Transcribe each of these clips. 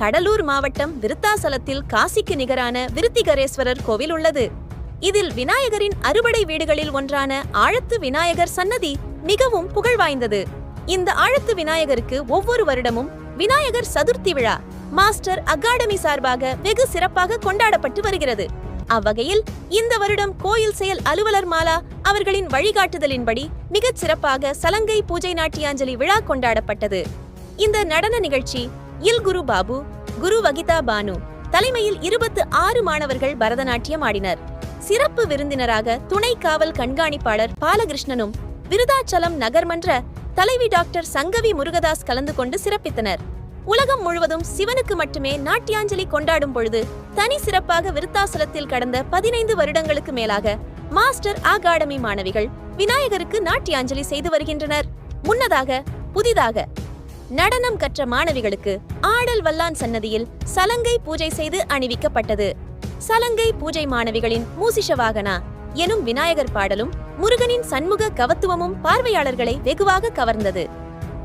கடலூர் மாவட்டம் விருத்தாசலத்தில் காசிக்கு நிகரான விருத்திகரேஸ்வரர் கோவில் உள்ளது. இதில் விநாயகரின் அறுபடை வீடுகளில் ஒன்றான ஆழத்து விநாயகர் சன்னதி மிகவும் புகழ் வாய்ந்தது. இந்த ஆழத்து விநாயகருக்கு ஒவ்வொரு வருடமும் விநாயகர் சதுர்த்தி விழா மாஸ்டர் அகாடமி சார்பாக வெகு சிறப்பாக கொண்டாடப்பட்டு வருகிறது. அவ்வகையில் இந்த வருடம் கோயில் செயல் அலுவலர் மாலா அவர்களின் வழிகாட்டுதலின்படி மிகச் சிறப்பாக சலங்கை பூஜை நாட்டியாஞ்சலி விழா கொண்டாடப்பட்டது. இந்த நடன நிகழ்ச்சி இல் குரு பாபு குரு வகிதா பானு தலைமையில் இருபத்து ஆறு மாணவர்கள் பரதநாட்டியம் ஆடினர். சிறப்பு விருந்தினராக துணை காவல் கண்காணிப்பாளர் பாலகிருஷ்ணனும் விருதாச்சலம் நகர்மன்ற தலைவி டாக்டர் சங்கவி முருகதாஸ் கலந்து கொண்டு சிறப்பித்தனர். உலகம் முழுவதும் சிவனுக்கு மட்டுமே நாட்டியாஞ்சலி கொண்டாடும் பொழுது தனி சிறப்பாக விருத்தாசலத்தில் கடந்த பதினைந்து வருடங்களுக்கு மேலாக மாஸ்டர் அகாடமி மாணவிகள் விநாயகருக்கு நாட்டியாஞ்சலி செய்து வருகின்றனர். முன்னதாக புதிதாக நடனம் கற்ற மாணவிகளுக்கு ஆடல் வல்லான் சன்னதியில் சலங்கை பூஜை செய்து அணிவிக்கப்பட்டது. சலங்கை பூஜை மாணவிகளின் மூசிஷ வாகனா எனும் விநாயகர் பாடலும் முருகனின் சண்முக கவத்துவமும் பார்வையாளர்களை வெகுவாக கவர்ந்தது.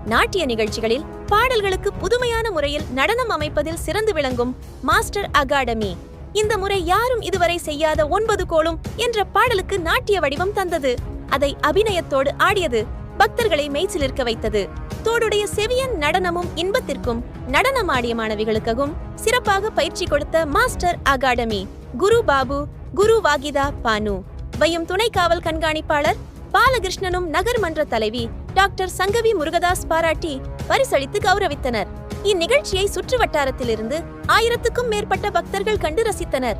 நாட்டிய நிகழ்ச்சிகளில் பாடல்களுக்கு புதுமையான முறையில் நடனம் அமைப்பதில் சிறந்து விளங்கும் மாஸ்டர் அகாடமி. இந்த முறை யாரும் இதுவரை செய்யாத ஒன்பது கோலும் என்ற பாடலுக்கு நாட்டிய வடிவம் தந்தது. அதை அபிநயத்தோடு ஆடியது பக்தர்களை மெய்சிலிருக்க வைத்தது. தோடுடைய செவியன் நடனமும் இன்பத்திற்கும் நடனமாடிய மாணவிகளுக்காகவும் சிறப்பாக பயிற்சி கொடுத்த மாஸ்டர் அகாடமி குரு பாபு குரு வாகிதா பானு. வையும் துணை காவல் கண்காணிப்பாளர் பாலகிருஷ்ணனும் நகர்மன்ற தலைவி டாக்டர் சங்கவி முருகதாஸ் பாராட்டி பரிசளித்து கௌரவித்தனர். இந்நிகழ்ச்சியை சுற்று வட்டாரத்திலிருந்து ஆயிரத்துக்கும் மேற்பட்ட பக்தர்கள் கண்டு ரசித்தனர்.